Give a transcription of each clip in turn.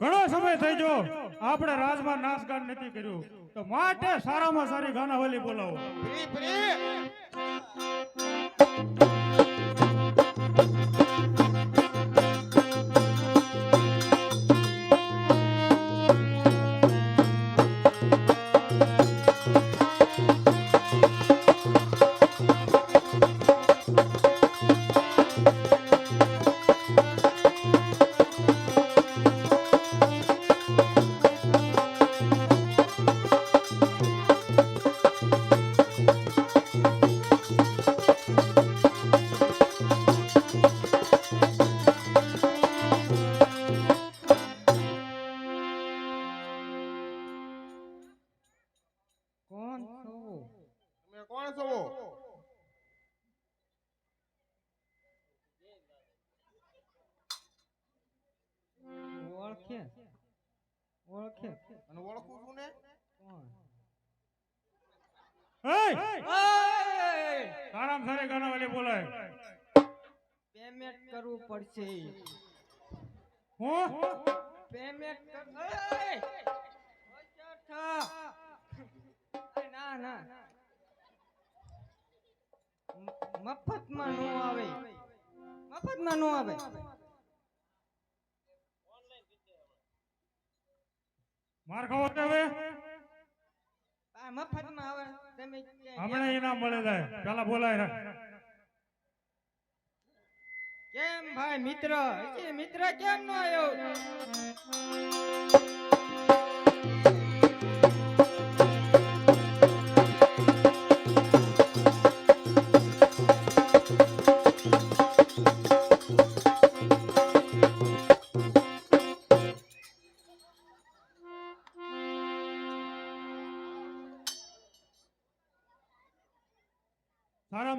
ઘણો સમય થઈ ગયો. આપણે રાજમાં નાચગાન નથી કર્યું. તો માટે સારામાં સારી ગાના વાલી બોલાવો. સારામાં સારી ગાનાવાલી બોલાય. પેમેન્ટ કરવું પડશે. હું? પેમેન્ટ ના ના. મફતમાં નો આવે. મફતમાં નો આવે. માર ખાવો હવે. મફતમાં આવે તમે ક્યાંય એ ના મળે જાય. પેલા બોલાય કેમ ભાઈ મિત્ર? મિત્ર કેમ નો આવ્યો?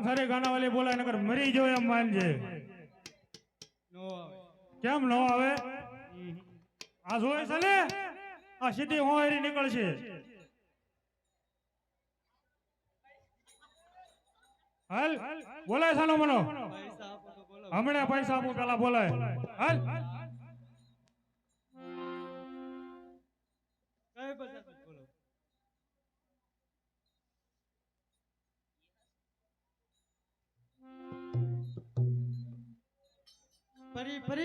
સારામાં ગાના વાલી બોલાય, નકર મરી જો એમ માનજે. કેમ નો આવે? આ જોય સલે આ સીધી હોરી નીકળશે. હાલ, બોલાય સાનો મનો. હમણાં પૈસા આપું, પેલા બોલાય. હાલ.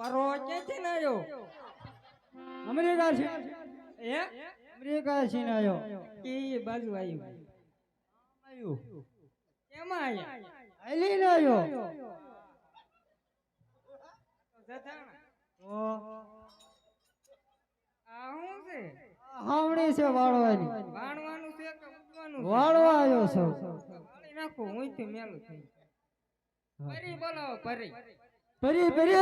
પરો ક્યાંથી ના આવ્યો અમેરિકા છે એ અમેરિકા છે ને આયો એ બાજુ આવ્યું આયો. કેમાં આવ્યા આઈલી ને આયો જથાણા. તો? આ શું છે? હાવણી છે વાળવાની. વાણવાનું છે કે ઉડવાનું? વાળવા આવ્યો છો. વાળી નાખો હું થી મેલું થઈ પરી બોલાવો પરી પરી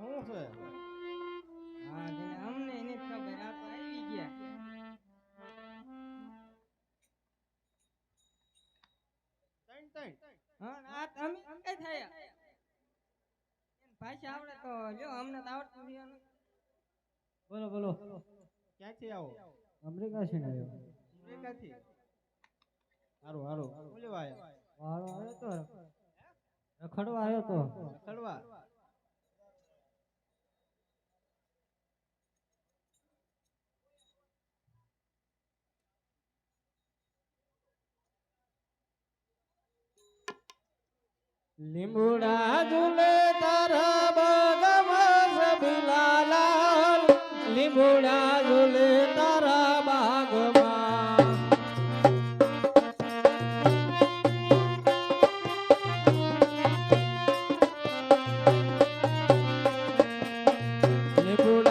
શું છે? હા અમને એને ખબર આ તો આવી ગયા. ત્રણ ત્રણ. હા આ અમે કઈ થયા. એન ભાષા આવડે તો જો અમને તો આવડતું આનું. બોલો બોલો. ક્યાંથી આવો? અમેરિકા છે ને આવ્યો અમેરિકાથી? હારું હારું. બોલ્યો લેવા હારો આવ્યો તો. રખડવા આવ્યો તો. ખડવા লিমুড়া ঝুলে তারা বাগবাস বিলালাল। লিমুড়া ঝুলে তারা বাগমা লিমুড়া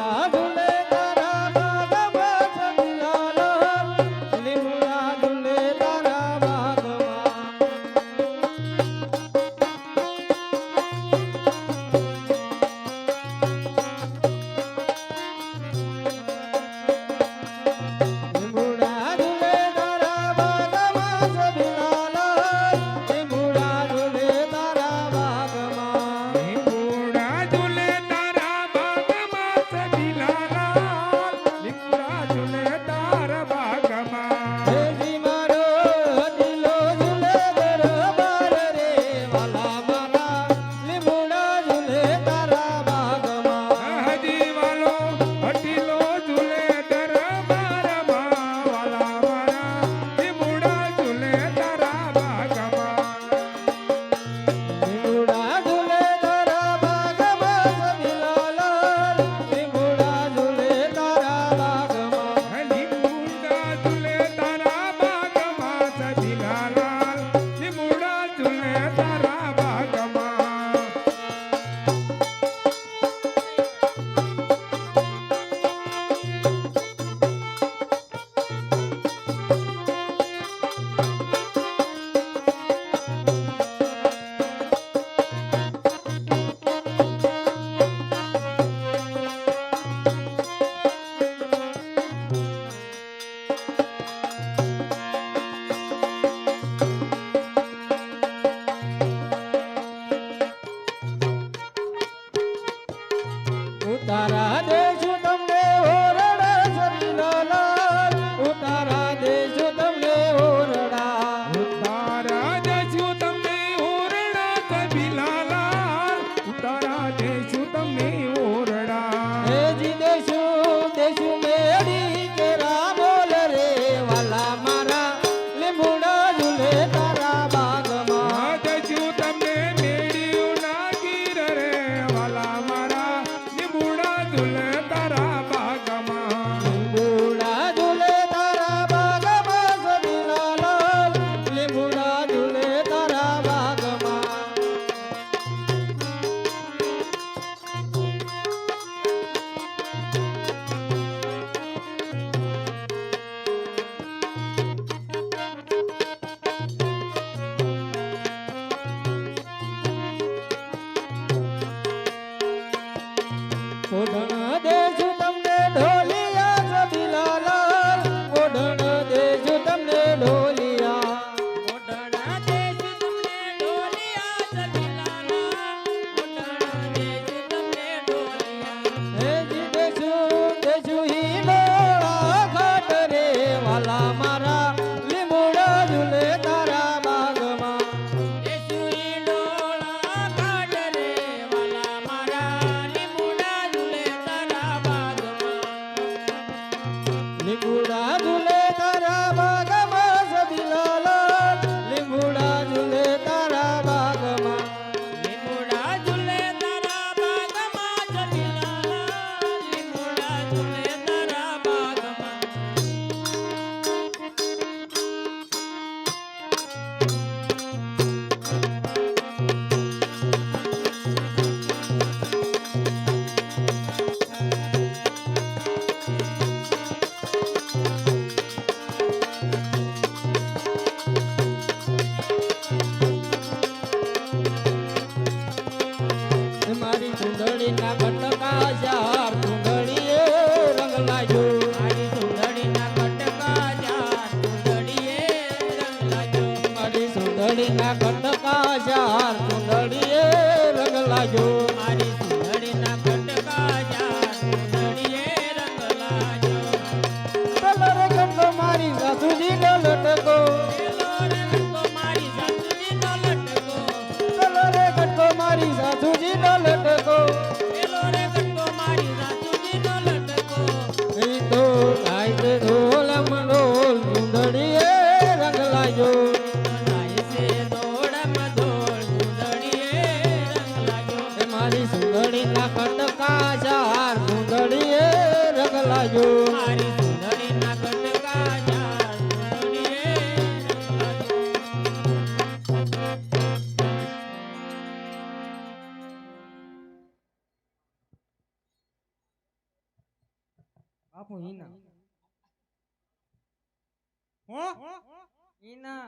ઈના.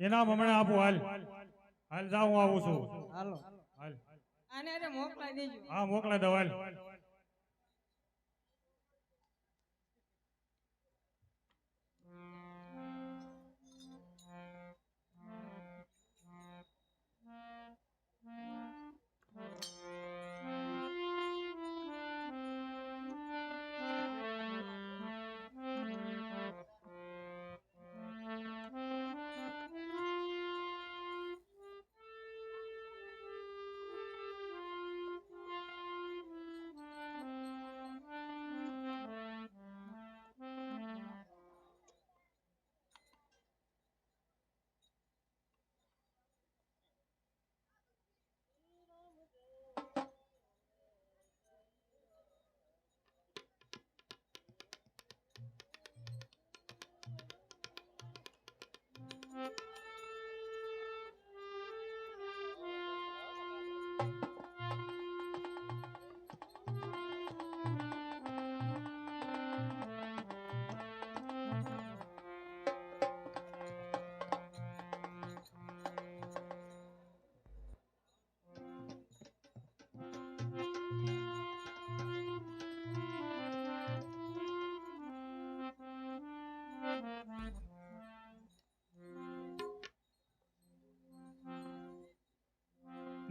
એનામ હમણાં આપું હાલ. હાલ જાઉં આવું છું. હાલો. હાલ. આને મોકલાઈ દેજો. હા મોકલાઈ દો હાલ.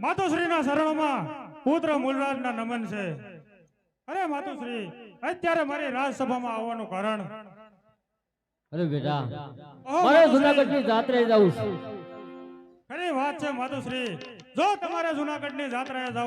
માતુશ્રીના શરણોમાં પુત્ર મૂલરાજના નમન છે. અરે માતુશ્રી અત્યારે મારી રાજસભામાં આવવાનું કારણ? અરે બેટા મારે જુનાગઢની જાત્રાએ જવું છે. ખરી વાત છે માતુશ્રી. જો તમારે જુનાગઢની જાત્રાએ જવું